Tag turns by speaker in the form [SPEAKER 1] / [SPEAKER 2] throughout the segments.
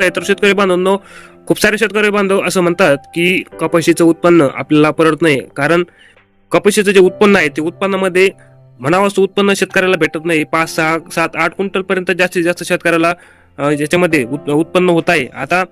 [SPEAKER 1] तर शेतकरी बांधवांनो खूप सारे शेतकरी बांधव असं म्हणतात की कपाशीचं उत्पन्न आपल्याला परत नाही. कारण कपाशीचं जे उत्पन्न आहे ते उत्पन्नामध्ये म्हणावं असं उत्पन्न शेतकऱ्याला भेटत नाही. पाच सहा सात आठ क्विंटल पर्यंत जास्तीत जास्त शेतकऱ्याला ज्याच्यामध्ये उत- उत्पन्न होत आहे. आता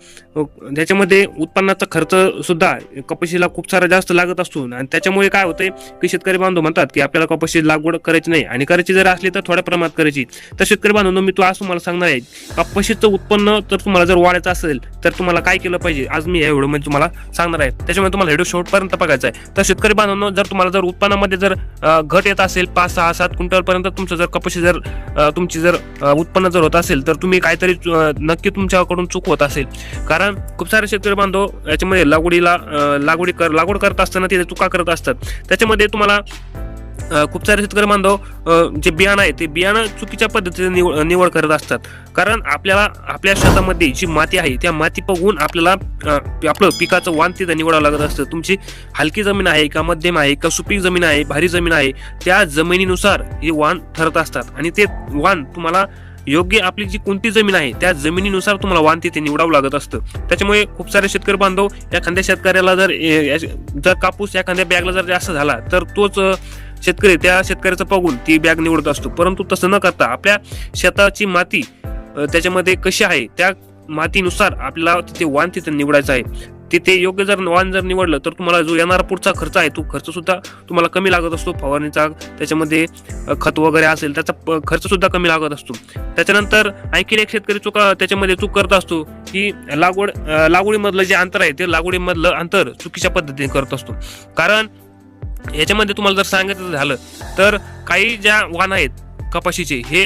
[SPEAKER 1] ज्याच्यामध्ये उत्पन्नाचा खर्च सुद्धा कपाशीला खूप सारा जास्त लागत असतो. आणि त्याच्यामुळे काय होतंय की शेतकरी बांधव म्हणतात की आपल्याला कपाशी लागवड करायची नाही. आणि करायची जर असली तर थोड्या प्रमाणात करायची. तर शेतकरी बांधवांनो मी तो आज तुम्हाला सांगणार आहे कपाशीचं उत्पन्न जर तुम्हाला जर वाढायचं असेल तर तुम्हाला काय केलं पाहिजे? आज मी या व्हिडिओमध्ये तुम्हाला सांगणार आहे. त्याच्यामुळे तुम्हाला व्हिडिओ शेवटपर्यंत बघायचा आहे. तर शेतकरी बांधवांनो जर तुम्हाला जर उत्पन्नामध्ये जर घट येत असेल पाच सहा सात क्विंटलपर्यंत तुमचं जर कपाशी जर तुमची जर उत्पन्न जर होत असेल तर तुम्ही काहीतरी अं, नक्की तुमच्याकडून चूक होत असेल. कारण खूप सारे शेतकरी बांधव याच्यामध्ये लागवडीला लागवडी कर लागवड करत असताना तिथे चुका करत असतात. त्याच्यामध्ये तुम्हाला खूप सारे शेतकरी बांधव जे बियाणं आहे ते बियाणं चुकीच्या पद्धतीने निवड निवड करत असतात. कारण आपल्याला आपल्या शेतामध्ये जी माती आहे त्या माती बघून आपल्याला आपलं पिकाचं वाण तिथं निवडावं लागत असतं. तुमची हलकी जमीन आहे का मध्यम आहे का सुपीक जमीन आहे भारी जमीन आहे त्या जमिनीनुसार हे वाण ठरत असतात. आणि ते वाण तुम्हाला योग्य आपली जी कोणती जमीन आहे त्या जमिनीनुसार तुम्हाला वाण तिथे निवडावं लागत असतं. त्याच्यामुळे खूप सारे शेतकरी बांधव एखाद्या शेतकऱ्याला जर ए, जर कापूस एखाद्या बॅगला जर जास्त झाला तर तोच शेतकरी त्या शेतकऱ्याचं बघून ती बॅग निवडत असतो. परंतु तसं न करता आपल्या शेताची माती त्याच्यामध्ये कशी आहे त्या मातीनुसार आपल्याला तिथे वाण तिथे निवडायचं आहे. तिथे योग्य जर वाण जर निवडलं तर तुम्हाला जो येणारा पुढचा खर्च आहे तो खर्च सुद्धा तुम्हाला कमी लागत असतो. फवारणीचा त्याच्यामध्ये खत वगैरे असेल त्याचा प- खर्च सुद्धा कमी लागत असतो. त्याच्यानंतर आणखीन एक शेतकरी चुका त्याच्यामध्ये चूक करत असतो की लागवड लागवडीमधलं जे अंतर आहे ते लागवडीमधलं अंतर चुकीच्या पद्धतीने करत असतो. कारण याच्यामध्ये तुम्हाला जर सांगायचं झालं तर काही ज्या वाण आहेत कपाशीचे हे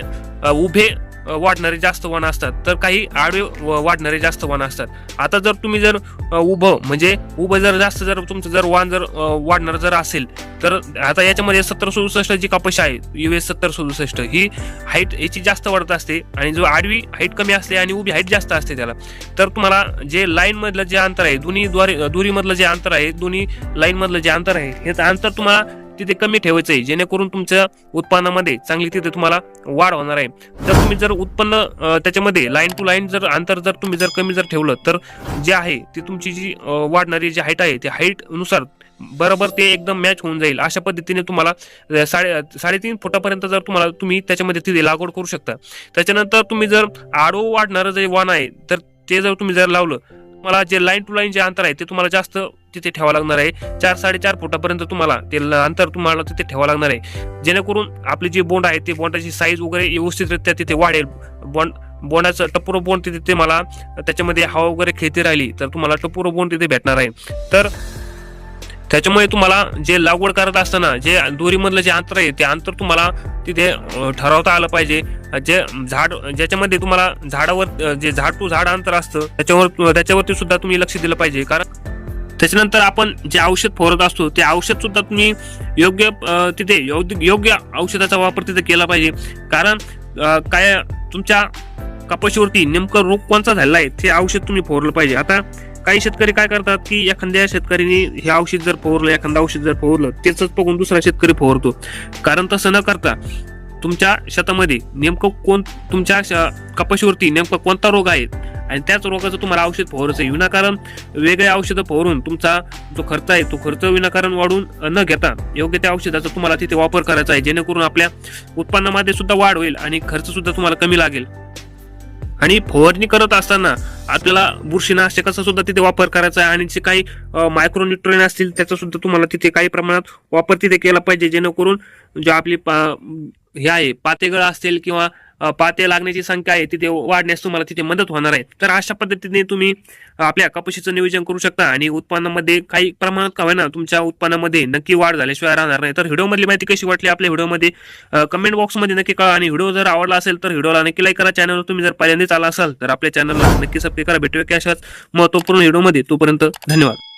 [SPEAKER 1] उभे वाढणारे जास्त वाण असतात. तर काही आडवे व- वाढणारे जास्त वाण असतात. आता जर तुम्ही जर उभं म्हणजे उभं जर जास्त जर तुमचं जर वाण जर वाढणार जर असेल तर आता याच्यामध्ये सत्तर सदुसष्ट जी कपाशी आहे यू एस सत्तर सदुसष्ट ही हाईट याची जास्त वाढत असते आणि जो आडवी हाईट कमी असते आणि उभी हाईट जास्त असते त्याला. तर तुम्हाला जे लाईनमधलं जे अंतर आहे दोन्ही द्वारे दुरीमधलं जे अंतर आहे दोन्ही लाईनमधलं जे अंतर आहे हे अंतर तुम्हाला तिथे कमी ठेवायचं आहे. जेणेकरून तुमच्या उत्पन्नामध्ये चांगली तिथे तुम्हाला वाढ होणार आहे. जर तुम्ही जर उत्पन्न त्याच्यामध्ये लाईन टू लाईन जर अंतर जर तुम्ही जर कमी जर ठेवलं तर जे आहे ती तुमची जी वाढणारी जी हाईट आहे त्या हाईटनुसार बरोबर ते एकदम मॅच होऊन जाईल. अशा पद्धतीने तुम्हाला साडे साडेतीन फुटापर्यंत जर तुम्हाला तुम्ही त्याच्यामध्ये तिथे लागवड करू शकता. त्याच्यानंतर तुम्ही जर आडो वाढणारं जे वाण आहे तर ते जर तुम्ही जर लावलं तुम्हाला जे लाईन टू लाईन जे अंतर आहे ते तुम्हाला जास्त तिथे ठेवावं लागणार आहे. चार साडेचार फुटापर्यंत तुम्हाला ते अंतर तुम्हाला तिथे ठेवावं लागणार आहे. जेणेकरून आपली जी बोंड आहे ते बोंडाची साईज वगैरे व्यवस्थितरित्या तिथे वाढेल. बोंड बोंडाचं टप्पूर बोंड तिथे ते मला त्याच्यामध्ये हवा वगैरे खेळती राहिली तर तुम्हाला टप्पूर बोंड तिथे भेटणार आहे. तर त्याच्यामुळे तुम्हाला जे लागवड करत असताना जे दोरीमधलं जे अंतर आहे ते अंतर तुम्हाला तिथे ठरवता आलं पाहिजे. जे झाड ज्याच्यामध्ये तुम्हाला झाडावर जे झाड टू झाड अंतर असतं त्याच्यावर त्याच्यावरती सुद्धा तुम्ही लक्ष दिलं पाहिजे. कारण त्याच्यानंतर आपण जे औषध फवारत असतो ते औषध सुद्धा तुम्ही योग्य तिथे योग्य योग्य औषधाचा वापर तिथे केला पाहिजे. कारण काय तुमच्या कपाशीवरती नेमकं रोग कोणता झालेला आहे ते औषध तुम्ही फोरलं पाहिजे. आता काही शेतकरी काय करतात की एखाद्या शेतकऱ्यांनी हे औषध जर फवारलं एखादं औषध जर फवारलं त्याच बघून दुसरा शेतकरी फवारतो कारण तसं न करता तुमच्या शेतामध्ये नेमकं कोण तुमच्या श- कपाशीवरती नेमका कोणता रोग आहे? आणि त्याच रोगाचं तुम्हाला औषध फवारायचं आहे. विनाकारण वेगळे औषधं फवारून तुमचा जो खर्च आहे तो खर्च विनाकारण वाढून न घेता योग्य त्या औषधाचा तुम्हाला तिथे वापर करायचा आहे. जेणेकरून आपल्या उत्पन्नामध्ये सुद्धा वाढ होईल आणि खर्च सुद्धा तुम्हाला कमी लागेल. आणि फवारणी करत असताना आपल्याला बुरशीनाशकाचा सुद्धा तिथे वापर करायचा आहे. आणि जे काही मायक्रोन्युट्रेन असतील त्याचा सुद्धा तुम्हाला तिथे काही प्रमाणात वापर तिथे केला पाहिजे. जेणेकरून जे आपली पा- हे आहे पातेगळ असतील किंवा पाते लागण्याची संख्या आहे तिथे वाढण्यास तुम्हाला तिथे मदत होणार आहे. तर अशा पद्धतीने तुम्ही आपल्या कपाशीचं नियोजन करू शकता आणि उत्पन्नामध्ये काही प्रमाणात का होईना तुमच्या उत्पन्नामध्ये नक्की वाढ झाल्याशिवाय राहणार नाही. तर व्हिडिओमधली माहिती कशी वाटली आपल्या व्हिडिओमध्ये? कमेंट बॉक्समध्ये नक्की कळा आणि व्हिडिओ जर आवडला असेल तर व्हिडिओला नक्की लाईक करा. चॅनलवर तुम्ही जर पहिल्यांदाच आला असाल तर आपल्या चॅनलला नक्की सबस्क्राईब करा. भेटूया की अशाच महत्त्वपूर्ण व्हिडिओमध्ये. तोपर्यंत धन्यवाद.